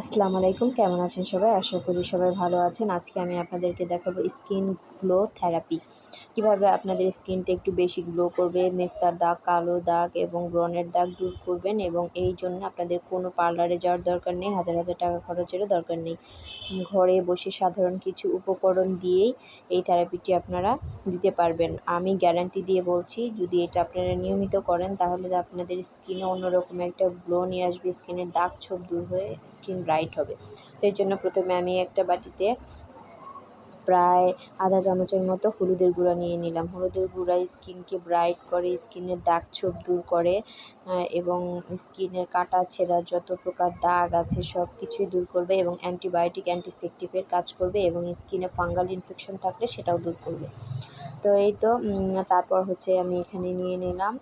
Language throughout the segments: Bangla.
আসসালামু আলাইকুম কেমন আছেন সবাই? আশা করি সবাই ভালো আছেন। আজকে আমি আপনাদেরকে দেখাবো স্কিন গ্লো থেরাপি। কীভাবে আপনাদের স্কিনটা একটু বেশি গ্লো করবে, মেস্তার দাগ, কালো দাগ এবং ব্রনের দাগ দূর করবেন এবং এই জন্য আপনাদের কোনো পার্লারে যাওয়ার দরকার নেই, হাজার হাজার টাকা খরচেরও দরকার নেই। ঘরে বসে সাধারণ কিছু উপকরণ দিয়েই এই থেরাপিটি আপনারা দিতে পারবেন। আমি গ্যারান্টি দিয়ে বলছি, যদি এটা আপনারা নিয়মিত করেন, তাহলে আপনাদের স্কিনে অন্যরকম একটা গ্লো নিয়ে আসবে, স্কিনের দাগ ছোপ দূর হয়ে, স্কিন ব্রাইট হবে। তো জন্য প্রথমে আমি একটা বাটিতে প্রায় আধা চামচের মতো হলুদের গুঁড়া নিয়ে নিলাম। হলুদের গুঁড়া স্কিনকে ব্রাইট করে, স্কিনের দাগ ছোপ দূর করে এবং স্কিনের কাটা ছেঁড়া যত প্রকার দাগ আছে সব কিছুই দূর করবে এবং অ্যান্টিবায়োটিক অ্যান্টিসেপটিভের কাজ করবে এবং স্কিনে ফাঙ্গাল ইনফেকশন থাকলে সেটাও দূর করবে। তো এই তো তারপর হচ্ছে আমি এখানে নিয়ে নিলাম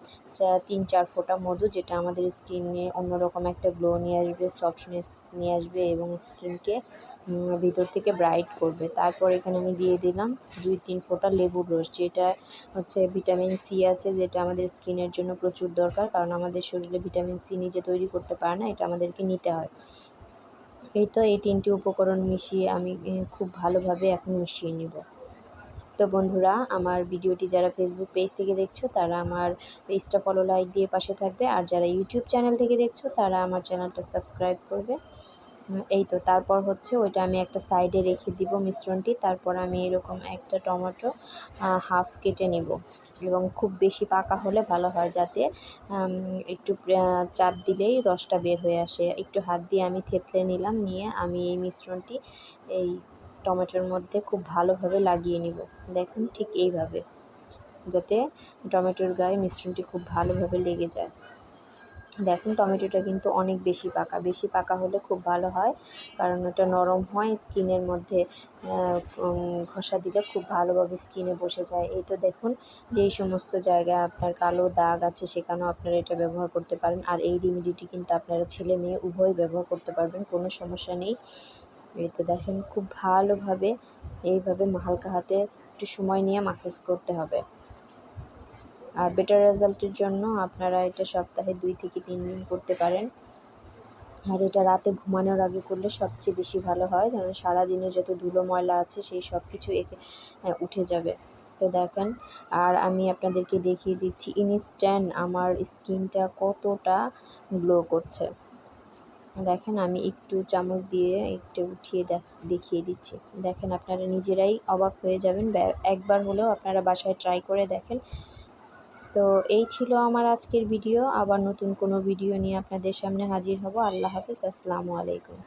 তিন চার ফোঁটা মধু যেটা আমাদের স্কিনে অন্যরকম একটা গ্লো নিয়ে আসবে সফটনেস নিয়ে আসবে এবং স্কিনকে ভিতর থেকে ব্রাইট করবে। তারপর এখানে আমি দিয়ে দিলাম। দুই তিন ফোঁটা লেবুর রস, যেটা হচ্ছে ভিটামিন সি আছে, যেটা আমাদের স্কিনের জন্য প্রচুর দরকার, কারণ আমাদের শরীরে ভিটামিন সি নিজে তৈরি করতে পারে না, এটা আমাদেরকে নিতে হয়। এই তো এই তিনটি উপকরণ মিশিয়ে আমি খুব ভালোভাবে এখন মিশিয়ে নেব। তো বন্ধুরা, আমার ভিডিওটি যারা ফেসবুক পেজ থেকে দেখছ, তারা আমার পেজটা ফলো লাইক দিয়ে পাশে থাকবে। আর যারা ইউটিউব চ্যানেল থেকে দেখছ, তারা আমার চ্যানেলটা সাবস্ক্রাইব করবে। এই তো তারপর হচ্ছে ওইটা আমি একটা সাইডে রেখে দিব মিশ্রণটি, তারপর আমি এরকম একটা টমেটো হাফ কেটে নেব এবং খুব বেশি পাকা হলে ভালো হয় যাতে একটু চাপ দিলেই রসটা বের হয়ে আসে। একটু হাত দিয়ে আমি থেতলে নিলাম, নিয়ে আমি এই মিশ্রণটি এই টমেটোর মধ্যে খুব ভালোভাবে লাগিয়ে নিব। দেখুন ঠিক এইভাবে, যাতে টমেটোর গায়ে মিশ্রণটি খুব ভালোভাবে লেগে যায়। দেখুন, টমেটোটা কিন্তু অনেক বেশি পাকা। বেশি পাকা হলে খুব ভালো হয়, কারণ ওটা নরম হয়, স্কিনের মধ্যে ঘষা দিলে খুব ভালোভাবে স্কিনে বসে যায়। এই তো দেখুন, যেই সমস্ত জায়গায় আপনার কালো দাগ আছে সেখানেও আপনারা এটা ব্যবহার করতে পারেন। আর এই রেমিডিটি কিন্তু আপনারা ছেলে মেয়ে উভয় ব্যবহার করতে পারবেন, কোনো সমস্যা নেই। এই তো দেখেন, খুব ভালোভাবে এইভাবে হালকা হাতে একটু সময় নিয়ে মাসাজ করতে হবে। আর বেটার রেজাল্টের জন্য আপনারা এটা সপ্তাহে দুই থেকে তিন দিন করতে পারেন। আর এটা রাতে ঘুমানোর আগে করলে সবচেয়ে বেশি ভালো হয়, কারণ সারাদিনে যত ধুলো ময়লা আছে সেই সব কিছু একে উঠে যাবে। তো দেখেন, আর আমি আপনাদেরকে দেখিয়ে দিচ্ছি ইনস্ট্যান্ট আমার স্কিনটা কতটা গ্লো করছে। দেখেন, আমি একটু চামচ দিয়ে একটু উঠিয়ে দেখিয়ে দিচ্ছি। দেখেন, আপনারা নিজেরাই অবাক হয়ে যাবেন একবার হলেও আপনারা বাসায় ট্রাই করে দেখেন তো এই ছিল আমার আজকের ভিডিও আবার নতুন কোনো ভিডিও নিয়ে আপনাদের সামনে হাজির হব। আল্লাহ হাফিজ। আসসালামু আলাইকুম।